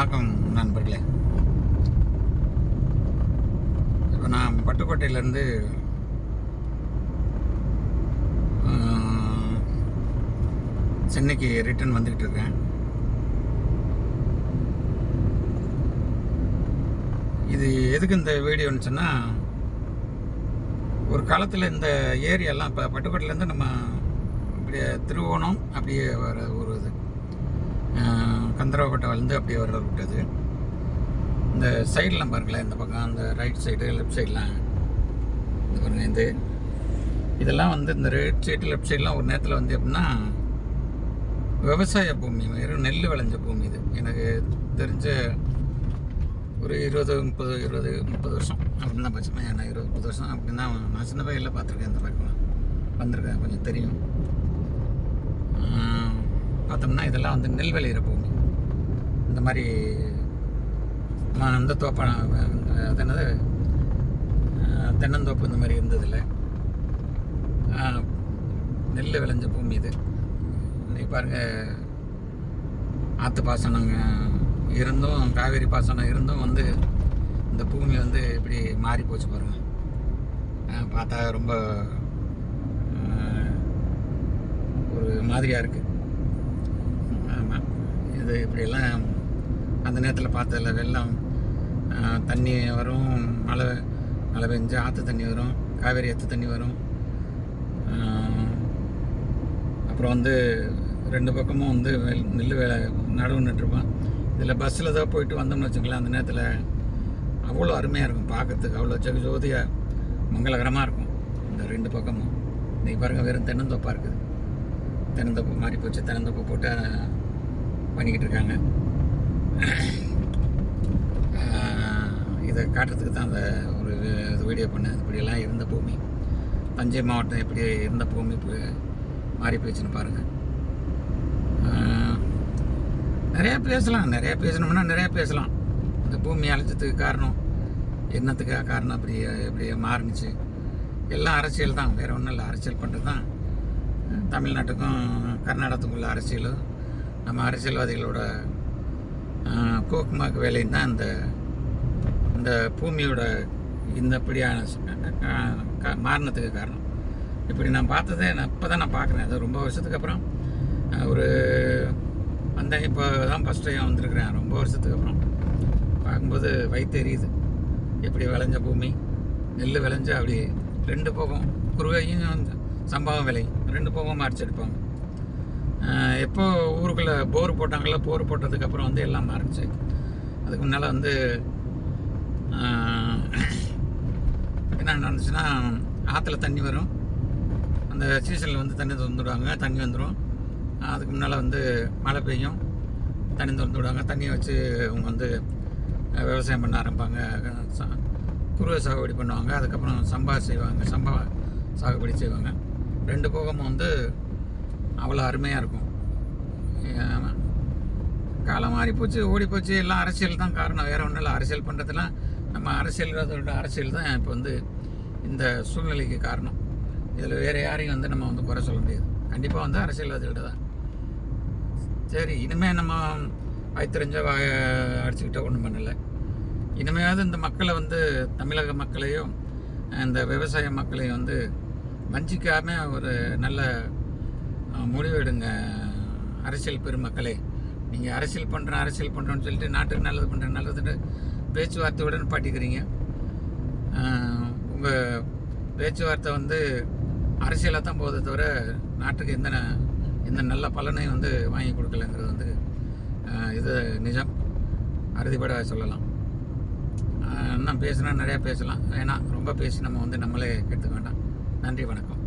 வணக்கம் நண்பர்களே. இப்போ நான் பட்டுக்கோட்டையிலேருந்து சென்னைக்கு ரிட்டர்ன் வந்துக்கிட்டு இருக்கேன். இது எதுக்கு இந்த வீடியோன்னு சொன்னால் ஒரு காலத்தில் இந்த ஏரியாலாம் இப்போ பட்டுக்கோட்டையிலேருந்து நம்ம அப்படியே திருவோணம் அப்படியே வர ஒரு இது கந்தரவக்கோட்டை வந்து அப்படியே வர விட்டது. இந்த சைடெலாம் பாருங்களேன் இந்த பக்கம் அந்த ரைட் சைடு லெஃப்ட் சைடெலாம் இந்த பாருங்க இது. இதெல்லாம் வந்து இந்த ரைட் சைடு லெஃப்ட் சைடெலாம் ஒரு நேரத்தில் வந்து எப்படின்னா விவசாய பூமி வெறும் நெல் விளைஞ்ச பூமி இது. எனக்கு தெரிஞ்ச ஒரு இருபது முப்பது இருபது முப்பது வருஷம். அப்படின்னு தான் பட்சமாக நான் இருபது முப்பது வருஷம் அப்படின்னு தான் நான் சின்ன வயலில் பார்த்துருக்கேன் இந்த பக்கம். வந்திருக்கேன் கொஞ்சம் தெரியும். பார்த்தோம்னா இதெல்லாம் வந்து நெல் விளையிற பூமி. இந்த மாதிரி இந்த தோப்ப அது என்னது? தென்னந்தோப்பு இந்த மாதிரி இருந்ததில்லை நெல் விளைஞ்ச பூமி இது. இன்றைக்கி பாருங்கள் ஆற்று பாசனங்க இருந்தும் காவேரி பாசனம் இருந்தும் வந்து இந்த பூமி வந்து இப்படி மாறி போச்சு பாருங்க. பார்த்தா ரொம்ப ஒரு மாதிரியாக இருக்குது ஆமாம் இது இப்படியெல்லாம் அந்த நேரத்தில் பார்த்ததில்ல வெள்ளம் தண்ணி வரும் மழை மழை பெஞ்சு ஆற்று தண்ணி வரும் காவேரி ஆற்று தண்ணி வரும். அப்புறம் வந்து ரெண்டு பக்கமும் வந்து நெல் வேலை நடவு நட்டுருப்பான் இதில் பஸ்ஸில் தான் போயிட்டு வந்தோம்னு வச்சுக்கலாம் அந்த நேரத்தில் அவ்வளோ அருமையாக இருக்கும் பார்க்கறதுக்கு. அவ்வளோ ஜெக ஜோதியாக மங்களகரமாக இருக்கும். இந்த ரெண்டு பக்கமும். இன்றைக்கி பாருங்கள் வெறும் தென்னந்தோப்பாக இருக்குது. தென்னந்தோப்பு மாறி போச்சு. தென்னந்தோப்பு போட்டு பண்ணிக்கிட்டு இருக்காங்க. இதை காட்டுறதுக்கு தான் அந்த ஒரு இது வீடியோ பண்ணேன். இப்படியெல்லாம் இருந்த பூமி தஞ்சை மாவட்டம் எப்படி இருந்த பூமி இப்போ மாறி போயிடுச்சுன்னு பாருங்கள் நிறையா பேசலாம். நிறையா பேசணும்னா நிறையா பேசலாம். இந்த பூமி அழைச்சதுக்கு காரணம் என்னத்துக்காக காரணம் அப்படி எப்படி மாறுனுச்சு. எல்லாம் அரசியல் தான். வேறு ஒன்றும் இல்லை. அரசியல் பண்ணுறது தான். தமிழ்நாட்டுக்கும் தமிழ்நாட்டுக்கும் கர்நாடகத்துக்குள்ள அரசியலும் நம்ம அரசியல்வாதிகளோட கோக்குமாக்கு வேலையும் தான் அந்த இந்த பூமியோட இந்த இப்படியான மாறினத்துக்கு காரணம். இப்படி நான் பார்த்ததே நான் இப்போ தான் நான் பார்க்குறேன். அது ரொம்ப வருஷத்துக்கு அப்புறம். ஒரு வந்தேன் இப்போ தான் ஃபஸ்ட் டைம் வந்திருக்கிறேன். ரொம்ப வருஷத்துக்கு அப்புறம். பார்க்கும்போது வயிற்றெரியுது எப்படி விளைஞ்ச பூமி? நெல் விளைஞ்சா அப்படி ரெண்டு போகம். குருவையும் சம்பவம் விலை ரெண்டு போகம் அரைச்சி எடுப்பாங்க. எப்போ ஊருக்குள்ளே போர் போட்டாங்களோ போர் போட்டதுக்கப்புறம் வந்து எல்லாம் மாறிச்சு. அதுக்கு முன்னால் வந்து என்ன நடந்துச்சுன்னா ஆற்றுல தண்ணி வரும். அந்த சீசனில் வந்து தண்ணி திறந்து விடுவாங்க தண்ணி வந்துடும் அதுக்கு முன்னால் வந்து மழை பெய்யும் தண்ணி திறந்து விடுவாங்க தண்ணியை வச்சு அவங்க வந்து விவசாயம் பண்ண ஆரம்பிப்பாங்க. ச- குருவை சாகுபடி பண்ணுவாங்க. அதுக்கப்புறம் சம்பா செய்வாங்க. சம்பா சாகுபடி செய்வாங்க. ரெண்டு போகமும் வந்து அவ்வளோ அருமையாக இருக்கும். காலம் மாறி போச்சு ஓடி போச்சு எல்லாம் அரசியல் தான் காரணம். வேறு ஒன்றும் இல்லை. அரசியல் பண்ணுறதுலாம் நம்ம அரசியல்வாதியோட அரசியல் தான் இப்போ வந்து இந்த சூழ்நிலைக்கு காரணம். இதில் வேறு யாரையும் வந்து நம்ம வந்து குறை சொல்ல முடியாது. கண்டிப்பாக வந்து அரசியல்வாதிகிட்ட தான். சரி இனிமேல் நம்ம வாய்த்தறிஞ்ச வாய அடிச்சுக்கிட்ட ஒன்றும் பண்ணலை. இனிமையாவது இந்த மக்களை வந்து தமிழக மக்களையும் இந்த விவசாய மக்களையும் வந்து வஞ்சிக்காமல் ஒரு நல்ல முடிவெடுங்க முடிவு எடுங்க அரசியல் பெருமக்களே. நீங்கள் அரசியல் பண்ணுறேன் அரசியல் பண்ணுறோன்னு சொல்லிட்டு நாட்டுக்கு நல்லது பண்ணுறேன் நல்லதுன்னு பேச்சுவார்த்தையுடன் பாட்டிக்கிறீங்க உங்கள் பேச்சுவார்த்தை வந்து அரசியலாக தான் போகுதே தவிர நாட்டுக்கு எந்த எந்த நல்ல பலனையும் வந்து வாங்கி கொடுக்கலங்கிறது வந்து இது நிஜம். அறுதிப்பட சொல்லலாம். இன்னும் பேசுனா நிறையா பேசலாம். வேணாம் ரொம்ப பேசி நம்ம வந்து நம்மளே கெடுத்துக்க வேண்டாம். நன்றி வணக்கம்.